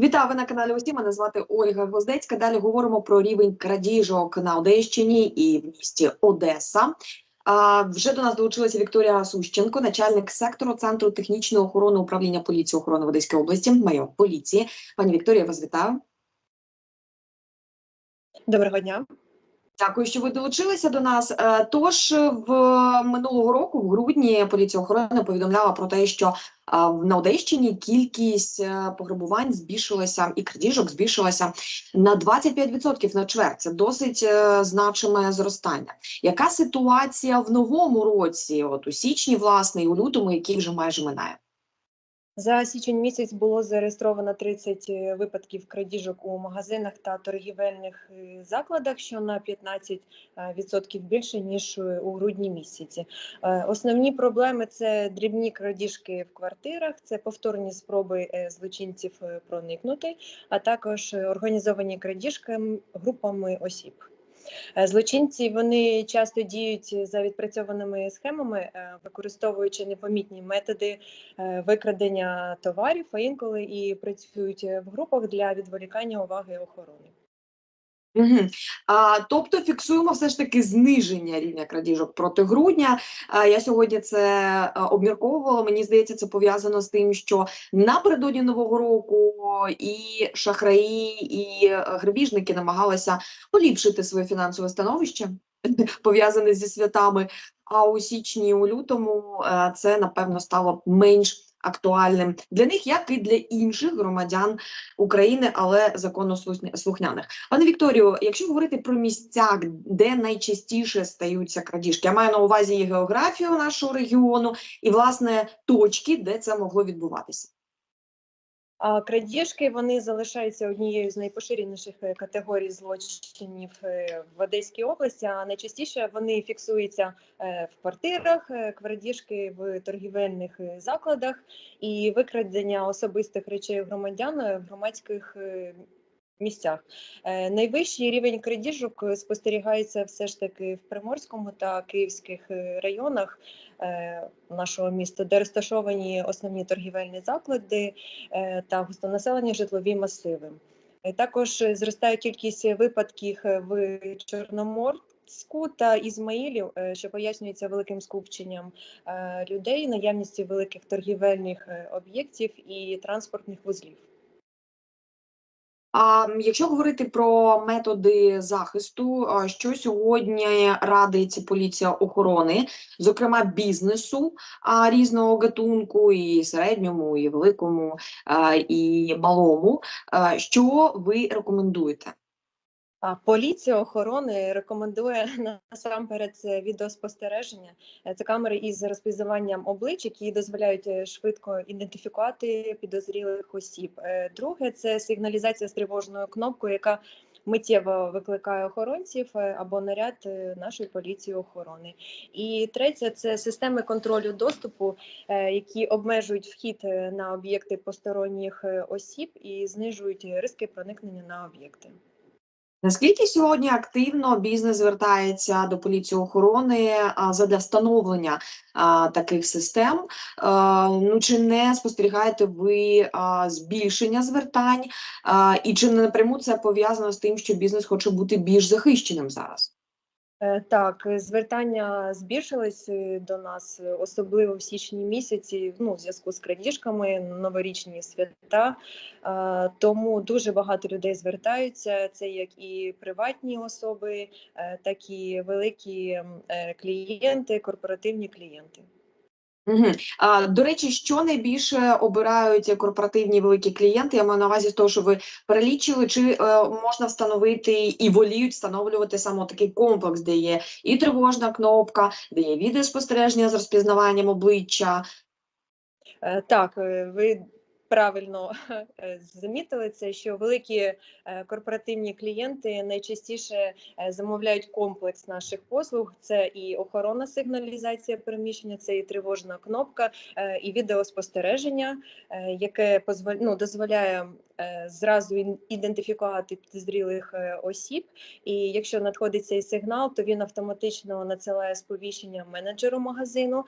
Вітаю ви на каналі Усі. Мене звати Ольга Гвоздецька. Далі говоримо про рівень крадіжок на Одещині і в місті Одеса. А, вже до нас долучилася Вікторія Сущенко, начальник сектору Центру технічної охорони управління поліції охорони в Одеській області, майор поліції. Пані Вікторія, вас вітаю. Доброго дня. Дякую, що ви долучилися до нас. Е, Тож в минулого року, в грудні, поліція охорони повідомляла про те, що е, на Одещині кількість е, пограбувань збільшилася і крадіжок збільшилася на 25% на чверть. Це досить е, значиме зростання. Яка ситуація в новому році? От у січні, власне, і у лютому, який вже майже минає? За січень місяць було зареєстровано 30 випадків крадіжок у магазинах та торгівельних е, закладах, що на 15% більше ніж е, у грудні місяці. Е, Основні проблеми це дрібні крадіжки в квартирах, це повторні спроби е, злочинців е, проникнути, а також е, організовані крадіжки групами осіб. Е, Злочинці вони часто діють за відпрацьованими схемами, е, використовуючи непомітні методи е, викрадення товарів, а інколи і працюють в групах для відволікання уваги охорони. Угу. А, тобто фіксуємо все ж таки зниження рівня крадіжок проти грудня. А, я сьогодні це обмірковувала. Мені здається, це пов'язано з тим, що напередодні нового року і шахраї, і е, грабіжники намагалися поліпшити своє фінансове становище, пов'язане зі святами. А у січні, у лютому е, це напевно стало менш актуальним для них, як і для інших громадян України, але законослухняних. Пане Вікторію, якщо говорити про місця, де найчастіше стаються крадіжки, я маю на увазі і географію нашого регіону, і власне точки, де це могло відбуватися. Крадіжки вони залишаються однією з найпоширеніших е, категорій злочинів е, в Одеській області. А найчастіше вони фіксуються е, в квартирах, крадіжки в торгівельних закладах і викрадення особистих речей громадян в громадських місцях. Е, Найвищий рівень крадіжок е, спостерігається все ж таки в Приморському та Київських е, районах нашого міста, де розташовані основні торгівельні заклади та густонаселені житлові масиви. Також зростає кількість випадків в Чорноморську та Ізмаїлів, що пояснюється великим скупченням людей, наявністю великих торгівельних об'єктів і транспортних вузлів. А якщо говорити про методи захисту, що сьогодні радить поліція охорони, зокрема бізнесу різного гатунку, і середньому, і великому, і малому, що ви рекомендуєте? Поліція охорони рекомендує насамперед це відеоспостереження. Е, Це камери із розпізнаванням облич, які дозволяють е, швидко ідентифікувати підозрілих осіб. Е, Друге це сигналізація з тривожною кнопкою, яка миттєво викликає охоронців е, або наряд е, нашої поліції охорони. І третє це системи контролю доступу, е, які обмежують вхід е, на об'єкти посторонніх е, осіб і знижують ризики проникнення на об'єкти. Наскільки сьогодні активно бізнес звертається до поліції охорони задля встановлення таких систем? А, ну чи не спостерігаєте ви збільшення звертань? І чи не напряму це пов'язано з тим, що бізнес хоче бути більш захищеним зараз? Е, Так, е, звертання збільшились е, до нас, особливо в січні місяці, ну, в зв'язку з крадіжками, новорічні свята. Тому дуже багато людей звертаються. Це як і приватні особи, так і великі клієнти, корпоративні клієнти. Угу. А, до речі, що найбільше обирають корпоративні великі клієнти? Я маю на увазі з того, що ви перелічили, чи е, можна встановити і воліють встановлювати саме такий комплекс, де є і тривожна кнопка, де є відеоспостереження з розпізнаванням обличчя. Е, Так, е, ви правильно е, замітили це, що великі е, корпоративні клієнти найчастіше е, замовляють комплекс наших послуг. Це і охоронна сигналізація переміщення, це і тривожна кнопка, і відеоспостереження, яке ну, дозволяє зразу ідентифікувати підозрілих осіб. І якщо надходить цей сигнал, то він автоматично надсилає сповіщення менеджеру магазину,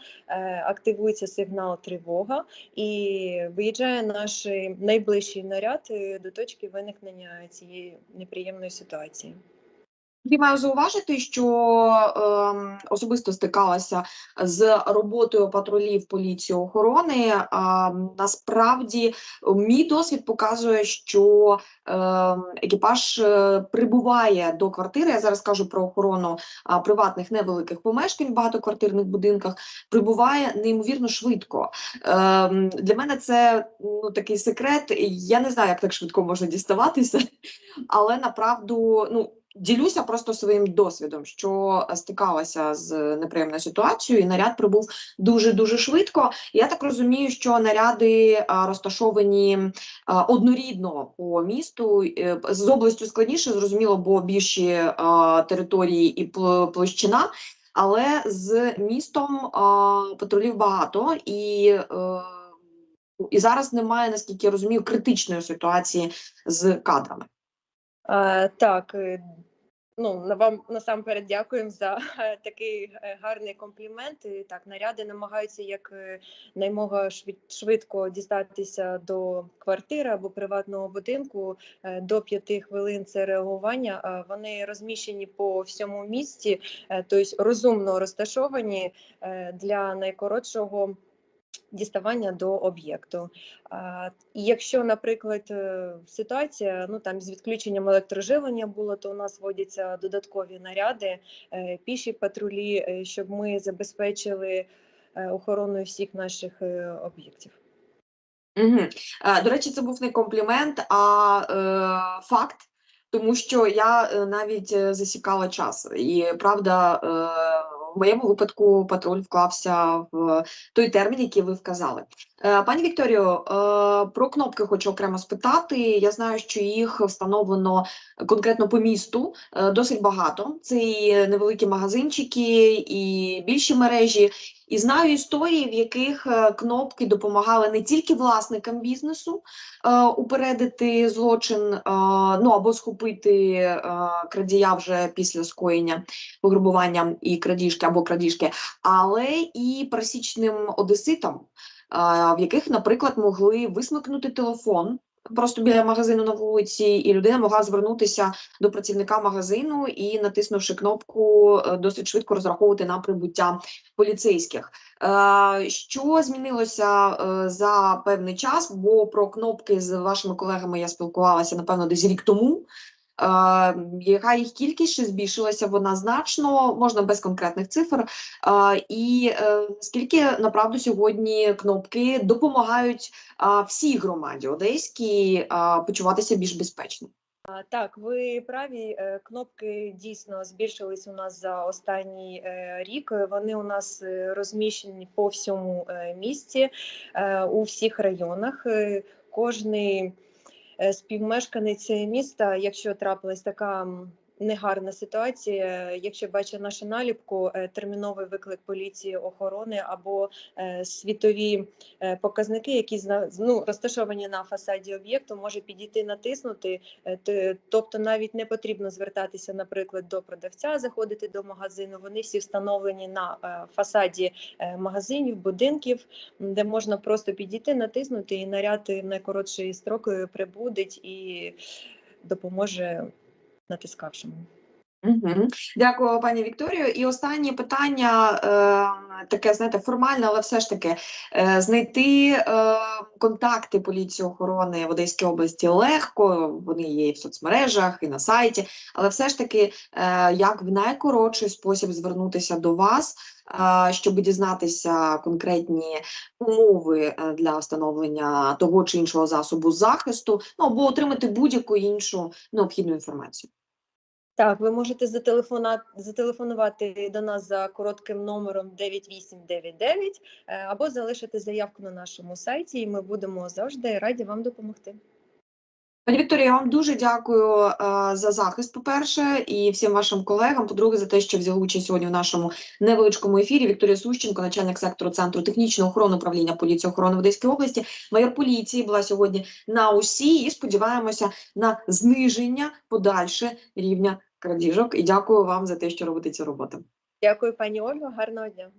активується сигнал тривога і виїжджає наш найближчий наряд е, до точки виникнення цієї неприємної ситуації. Я маю зауважити, що ем, особисто стикалася з роботою патрулів поліції охорони. А, насправді, мій досвід показує, що ем, екіпаж е, прибуває до квартири. Я зараз кажу про охорону а, приватних невеликих помешкань в багатоквартирних будинках. Прибуває неймовірно швидко. Ем, для мене це ну, такий секрет. Я не знаю, як так швидко можна діставатися, але направду, ну. Ділюся просто своїм досвідом, що е, стикалася з неприємною ситуацією, і наряд прибув дуже дуже швидко. Я так розумію, що наряди розташовані а, однорідно по місту. Е, З областю складніше, зрозуміло, бо більші території і пл- площина. Але з містом патрулів багато і. е, І зараз немає, наскільки я розумію, критичної ситуації з кадрами. Так, е, ну вам насамперед дякуємо за такий е, гарний комплімент. Так, наряди намагаються як е, наймога швид- швидко дістатися до квартири або приватного будинку. До п'яти хвилин це реагування. Вони розміщені по всьому місті, тобто розумно розташовані для найкоротшого. Діставання до об'єкту. Якщо, наприклад, е, ситуація ну там з відключенням електроживлення було, то у нас вводяться додаткові наряди, е, піші патрулі, е, щоб ми забезпечили охороною всіх наших об'єктів. Угу. До речі, це був не комплімент, а е, факт, тому що я навіть засікала час. І правда, в моєму випадку патруль вклався в той термін, який ви вказали. Е, пані Вікторіо, е, про кнопки хочу окремо спитати. Я знаю, що їх встановлено конкретно по місту е, досить багато. Це і невеликі магазинчики, і більші мережі. І знаю історії, в яких кнопки допомагали не тільки власникам бізнесу е, упередити злочин, е, ну або схопити е, крадія вже після скоєння пограбування і крадіжки або крадіжки, але і пересічним одеситам, в яких, наприклад, могли висмикнути телефон. Просто біля магазину на вулиці, і людина могла звернутися до працівника магазину і, натиснувши кнопку, е, досить швидко розраховувати на прибуття поліцейських. Е, Що змінилося е, за певний час? Бо про кнопки з вашими колегами я спілкувалася напевно десь рік тому. Е, Яка їх кількість ще збільшилася? Вона значно, можна без конкретних цифр. Е, І е, наскільки направду сьогодні кнопки допомагають всій громаді одеській почуватися більш безпечно? Так, ви праві. Кнопки дійсно збільшились у нас за останній рік. Вони у нас розміщені по всьому місті, у всіх районах. Кожний співмешканець міста, якщо трапилась така негарна ситуація, якщо бачить нашу наліпку, е, терміновий виклик поліції охорони або е, світові е, показники, які ну, розташовані на фасаді об'єкту, може підійти натиснути. Тобто навіть не потрібно звертатися, наприклад, до продавця, заходити до магазину. Вони всі встановлені на фасаді магазинів, будинків, де можна просто підійти, натиснути і наряд в е, прибудеть і допоможе натискавшому. Угу. Дякую, пані Вікторію. І останнє питання, е, таке, знаєте, формальне, але все ж таки е, знайти е, контакти поліції охорони в Одеській області легко. Вони є і в соцмережах, і на сайті, але все ж таки, е, як в найкоротший спосіб звернутися до вас, щоб дізнатися конкретні умови е, для встановлення того чи іншого засобу захисту, ну або отримати будь-яку іншу необхідну інформацію. Так, ви можете зателефонувати до нас за коротким номером 9899 е, або залишити заявку на нашому сайті, і ми будемо завжди раді вам допомогти. Пані Вікторія, я вам дуже дякую е, за захист, по-перше, і всім вашим колегам. По-друге, за те, що взяли участь сьогодні в нашому невеличкому ефірі. Вікторія Сущенко, начальник сектору центру технічної охорони управління поліції охорони в Одеській області, майор поліції була сьогодні на усі. І сподіваємося на зниження подальше рівня крадіжок. І дякую вам за те, що робите цю роботу. Дякую, пані Ольго. Гарного дня.